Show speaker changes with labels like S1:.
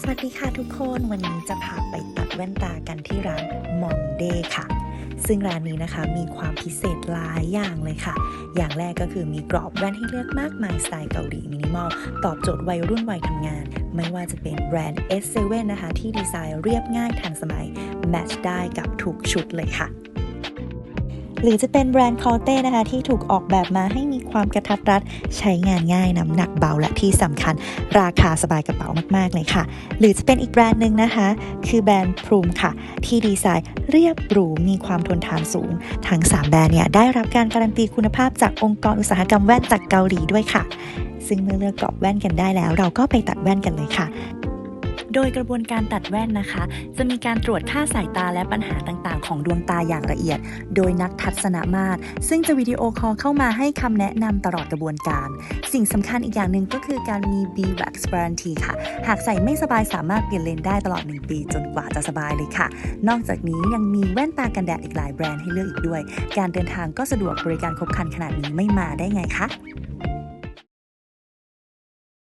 S1: สวัสดีค่ะทุกคนวันนี้จะพาไปตัดแว่นตากันที่ร้านมองเดค่ะ ซึ่งร้านนี้นะคะมีความพิเศษหลายอย่างเลยค่ะ อย่างแรกก็คือมีกรอบแว่นให้เลือกมากมายสไตล์เกาหลีมินิมอล ตอบโจทย์วัยรุ่นวัยทำงาน ไม่ว่าจะเป็นแบรนด์ S7 นะคะ ที่ดีไซน์เรียบง่ายทันสมัย แมทช์ได้กับทุกชุดเลยค่ะ หรือจะเป็นแบรนด์คอเต้นะคะที่ถูกออกแบบมาให้มีความกระทัดรัด ใช้งานง่ายน้ำหนักเบาและที่สำคัญ ราคาสบายกระเป๋ามากๆเลยค่ะ หรือจะเป็นอีกแบรนด์หนึ่งนะคะ คือแบรนด์พรูมค่ะ ที่ดีไซน์เรียบหรูมีความทนทานสูง ทั้ง 3 แบรนด์เนี่ยได้รับการการันตีคุณภาพจากองค์กรอุตสาหกรรมแว่นจากเกาหลีด้วยค่ะ ซึ่งเมื่อเลือกกรอบแว่นกันได้แล้ว เราก็ไปตัดแว่นกันเลยค่ะ โดยกระบวนการตัดแว่นนะคะ จะมีการตรวจค่าสายตาและปัญหาต่างๆ ของดวงตาอย่างละเอียด โดยนักทัศนมาตร ซึ่งจะวิดีโอคอลเข้ามาให้คำแนะนำตลอดกระบวนการ สิ่งสำคัญอีกอย่างหนึ่งก็คือการมี B Wax Guarantee ค่ะ หากใส่ไม่สบายสามารถเปลี่ยนเลนได้ตลอด 1 ปี จนกว่าจะสบายเลยค่ะ นอกจากนี้ยังมีแว่นตากันแดดอีกหลายแบรนด์ให้เลือกอีกด้วย การเดินทางก็สะดวกบริการครบครันขนาดนี้ไม่มาได้ไงคะ